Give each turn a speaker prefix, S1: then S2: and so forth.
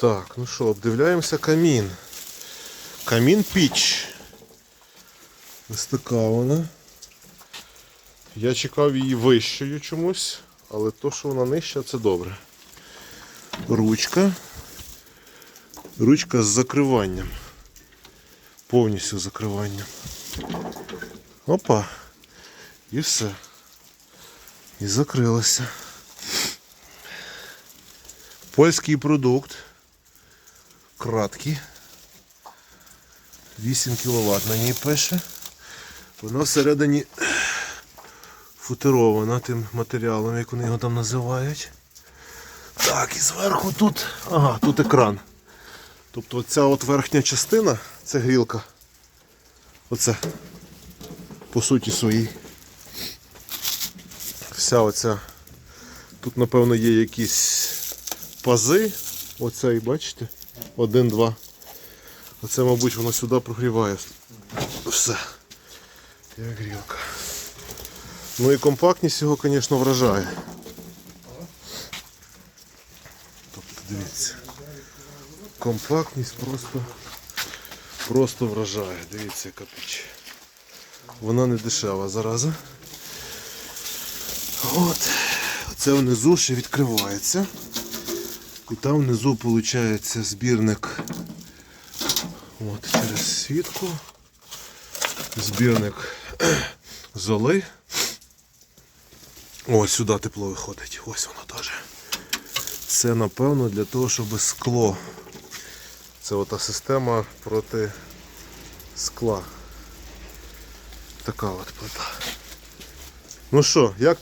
S1: Так, ну що, обдивляємося камін. Камін піч. Ось така вона. Я чекав її вищою чомусь, але то, що вона нижча, це добре. Ручка. Ручка з закриванням. Повністю закриванням. Опа. І все. І закрилося. Польський продукт. Краткий. 8 кВт на ній пише. Вона всередині футерована тим матеріалом, як вони його там називають. Так, і зверху тут. Ага, тут екран. Тобто оця от верхня частина це грілка. Оце. По суті своїй. Вся оця. Тут, напевно, є якісь пази. Оцей, бачите? Один, два. Оце, мабуть, воно сюди прогріває. Все. Як грілка. Ну і компактність його, звісно, вражає. Тобто, дивіться. Компактність просто, просто вражає. Дивіться, яка піч. Вона не дешева зараза. От. Оце внизу ще відкривається. І там внизу виходить збірник от, через світку. Збірник золи. Ось сюди тепло виходить. Ось воно теж. Це напевно для того, щоб скло. Це ота система проти скла. Така от плита. Ну що, як